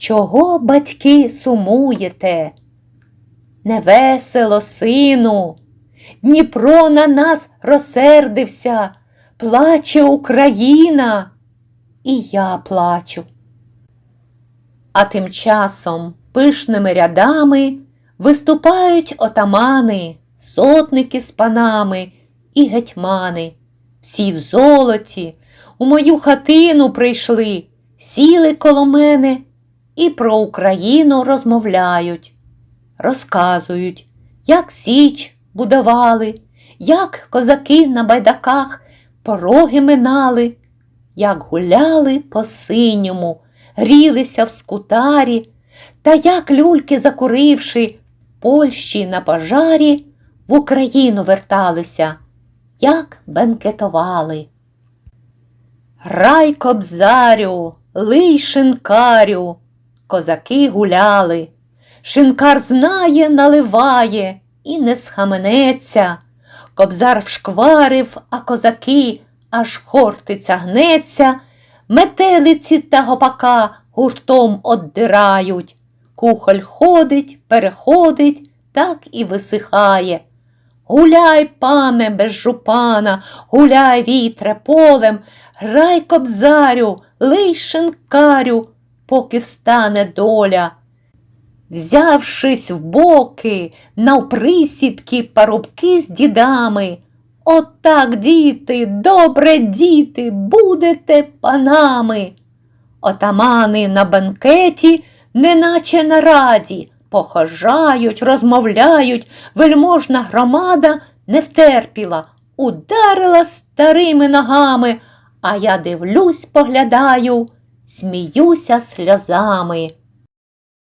чого батьки сумуєте? Невесело, сину, Дніпро на нас розсердився, плаче Україна, і я плачу. А тим часом пишними рядами виступають отамани, сотники з панами і гетьмани. Всі в золоті, у мою хатину прийшли, сіли коло мене і про Україну розмовляють, розказують, як Січ будували, як козаки на байдаках пороги минали, як гуляли по синьому, грілися в скутарі, та як люльки закуривши Польщі на пожарі, в Україну верталися, як бенкетували. Грай кобзарю, лий шинкарю, козаки гуляли. Шинкар знає, наливає і не схаменеться. Кобзар вшкварив, а козаки аж хортиця гнеться, метелиці та гопака гуртом оддирають. Кухоль ходить, переходить, так і висихає. Гуляй, пане, без жупана, гуляй, вітре, полем, грай кобзарю, лий шинкарю, поки встане доля. Взявшись в боки, навприсідки парубки з дідами. Отак, діти, добре діти, будете панами. Отамани на банкеті, неначе на раді, похожають, розмовляють, вельможна громада не втерпіла, ударила старими ногами, а я дивлюсь, поглядаю, сміюся сльозами.